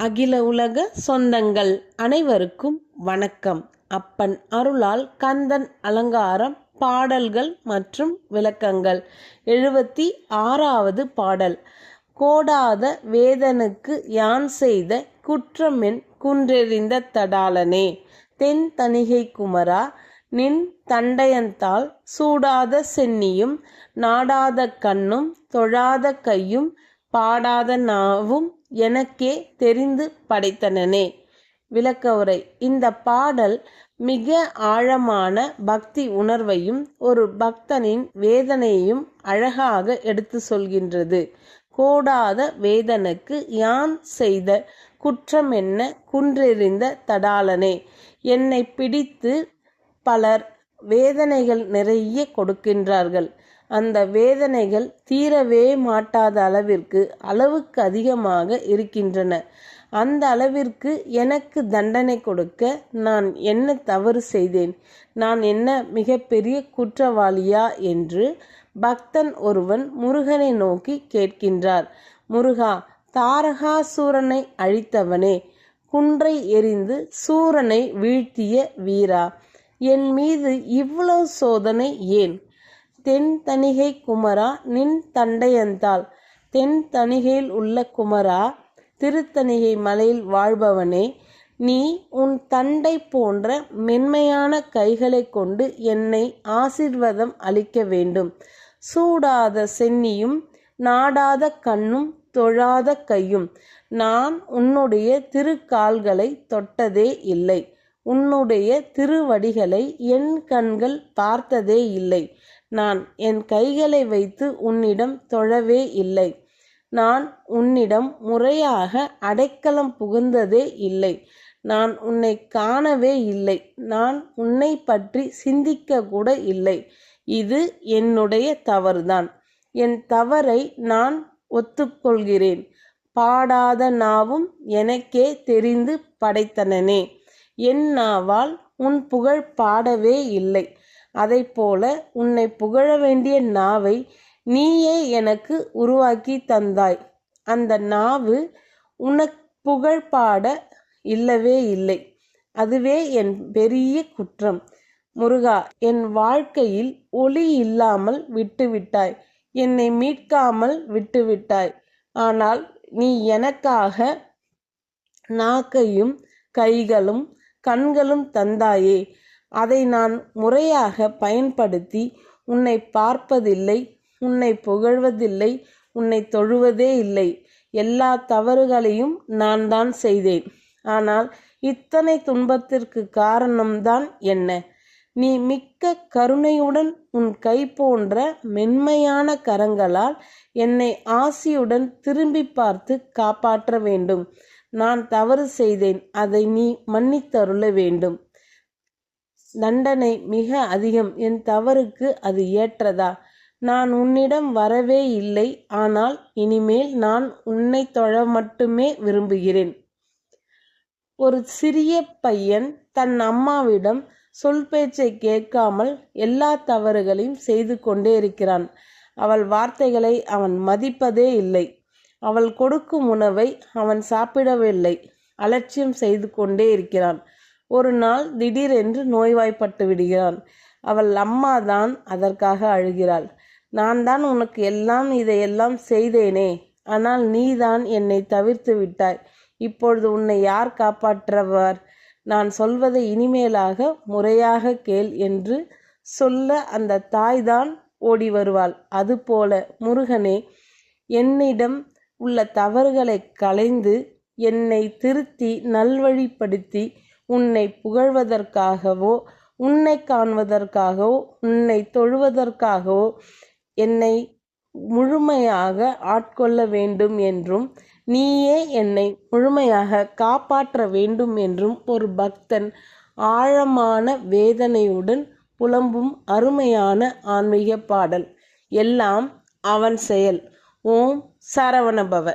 அகில உலக சொந்தங்கள் அனைவருக்கும் வணக்கம். அப்பன் அருளால் கந்தன் அலங்காரம் பாடல்கள் மற்றும் விளக்கங்கள். எழுபத்தி ஆறாவது பாடல். கோடாத வேதனுக்கு யான் செய்த குற்றமென் குன்றெறிந்த தடாலனே தென் தணிகை குமரா நின் தண்டயந்தால் சூடாத சென்னியும் நாடாத கண்ணும் தொழாத கையும் பாடாத நாவும் எனக்கே தெரிந்து படைத்தனனே. விளக்க உரை இந்த பாடல் மிக ஆழமான பக்தி உணர்வையும் ஒரு பக்தனின் வேதனையையும் அழகாக எடுத்து சொல்கின்றது. கோடாத வேதனுக்கு யான் செய்த குற்றம் என்ன குன்றெறிந்த தடாலனே என்னை பிடித்து பலர் வேதனைகள் நிறைய கொடுக்கின்றார்கள். அந்த வேதனைகள் தீரவே மாட்டாத அளவிற்கு அளவுக்கு அதிகமாக இருக்கின்றன. அந்த அளவிற்கு எனக்கு தண்டனை கொடுக்க நான் என்ன தவறு செய்தேன்? நான் என்ன மிகப்பெரிய குற்றவாளியா என்று பக்தன் ஒருவன் முருகனை நோக்கி கேட்கின்றார். முருகா தாரகாசூரனை அழித்தவனே குன்றை எரிந்து சூரனை வீழ்த்திய வீரா என் மீது இவ்வளவு சோதனை ஏன்? தென் தணிகை குமரா நின் தண்டையந்தாள். தென் தணிகையில் உள்ள குமரா திருத்தணிகை மலையில் வாழ்பவனே நீ உன் தண்டை போன்ற மென்மையான கைகளை கொண்டு என்னை ஆசிர்வாதம் அளிக்க வேண்டும். சூடாத சென்னியும் நாடாத கண்ணும் தொழாத கையும். நான் உன்னுடைய திருக்கால்களை தொட்டதே இல்லை. உன்னுடைய திருவடிகளை என் கண்கள் பார்த்ததே இல்லை. நான் என் கைகளை வைத்து உன்னிடம் தொழவே இல்லை. நான் உன்னிடம் முறையாக அடைக்கலம் புகுந்ததே இல்லை. நான் உன்னை காணவே இல்லை. நான் உன்னை பற்றி சிந்திக்க கூட இல்லை. இது என்னுடைய தவறுதான். என் தவறை நான் ஒத்துக்கொள்கிறேன். பாடாத நாவும் எனக்கே தெரிந்து படைத்தனனே. என் நாவால் உன் புகழ் பாடவே இல்லை. அதை போல உன்னை புகழ வேண்டிய நாவை நீயே எனக்கு உருவாக்கி தந்தாய். அந்த நாவு உனக்கு புகழ் பாட இல்லவே இல்லை. அதுவே என் பெரிய குற்றம். முருகா என் வாழ்க்கையில் ஒளி இல்லாமல் விட்டுவிட்டாய். என்னை மீட்காமல் விட்டுவிட்டாய். ஆனால் நீ எனக்காக நாக்கையும் கைகளும் கண்களும் தந்தாயே. அதை நான் முறையாக பயன்படுத்தி உன்னை பார்ப்பதில்லை உன்னை புகழ்வதில்லை உன்னை தொழுவதே இல்லை. எல்லா தவறுகளையும் நான் தான் செய்தேன். ஆனால் இத்தனை துன்பத்திற்கு காரணம்தான் என்ன? நீ மிக்க கருணையுடன் உன் கை போன்ற மென்மையான கரங்களால் என்னை ஆசியுடன் திரும்பி பார்த்து காப்பாற்ற வேண்டும். நான் தவறு செய்தேன். அதை நீ மன்னித்தருள வேண்டும். தண்டனை மிக அதிகம். என் தவறுக்கு அது ஏற்றதா? நான் உன்னிடம் வரவே இல்லை. ஆனால் இனிமேல் நான் உன்னை தொழ மட்டுமே விரும்புகிறேன். ஒரு சிறிய பையன் தன் அம்மாவிடம் சொல் பேச்சை கேட்காமல் எல்லா தவறுகளையும் செய்து கொண்டே இருக்கிறான். அவள் வார்த்தைகளை அவன் மதிப்பதே இல்லை. அவள் கொடுக்கும் உணவை அவன் சாப்பிடவில்லை. அலட்சியம் செய்து கொண்டே இருக்கிறான். ஒரு நாள் திடீரென்று நோய்வாய்ப்பட்டு விடுகிறான். அவள் அம்மா தான் அதற்காக அழுகிறாள். நான் தான் உனக்கு எல்லாம் இதையெல்லாம் செய்தேனே. ஆனால் நீதான் என்னை தவிர்த்து விட்டாய். இப்பொழுது உன்னை யார் காப்பாற்றவர்? நான் சொல்வதை இனிமேலாக முறையாக கேள் என்று சொல்ல அந்த தாய்தான் ஓடி வருவாள். அதுபோல முருகனே என்னிடம் உள்ள தவறுகளை களைந்து என்னை திருத்தி நல்வழிப்படுத்தி உன்னை புகழ்வதற்காகவோ உன்னை காண்பதற்காகவோ உன்னை தொழுவதற்காகவோ என்னை முழுமையாக ஆட்கொள்ள வேண்டும் என்றும் நீயே என்னை முழுமையாக காப்பாற்ற வேண்டும் என்றும் ஒரு பக்தன் ஆழமான வேதனையுடன் புலம்பும் அருமையான ஆன்மீக பாடல். எல்லாம் அவன் செயல். ஓம் சரவணபவ.